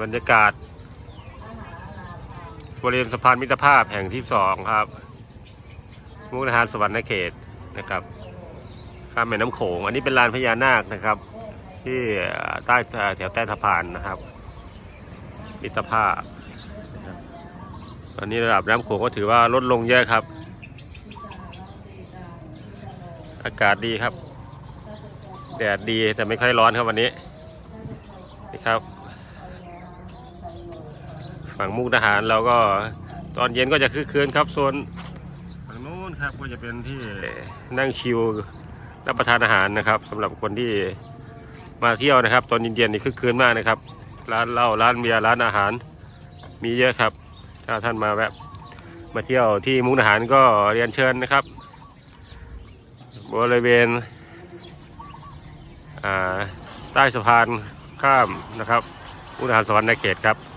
บรรยากาศ บริเวณสะพานมิตรภาพแห่งที่สองครับ มุกดาหารสวรรค์เขตนะครับข้ามแม่น้ำโขง อันนี้เป็นลานพญานาคนะครับ ที่ใต้แถวใต้สะพานนะครับ มิตรภาพนะครับตอนนี้ระดับน้ำโขงก็ถือว่าลดลงเยอะครับ อากาศดีครับ แดดดีแต่ไม่ค่อยร้อนครับวันนี้นี่ครับ ฝั่งมุกดาหารเราก็ตอนเย็นก็จะคึกคืนครับโซนฝั่งนู้นครับก็จะเป็นที่นั่งชิลรับประทานอาหารนะครับสำหรับคนที่มาเที่ยวนะครับ ตอนเย็นๆนี่คึกคืนมากนะครับ ร้านเหล้าร้านเบียร์ร้านอาหาร มีเยอะครับ ถ้าท่านมาแวะมาเที่ยวที่มุกดาหารก็เรียนเชิญนะครับบริเวณใต้สะพานข้ามนะครับมุกดาหารสวรรค์เขตครับ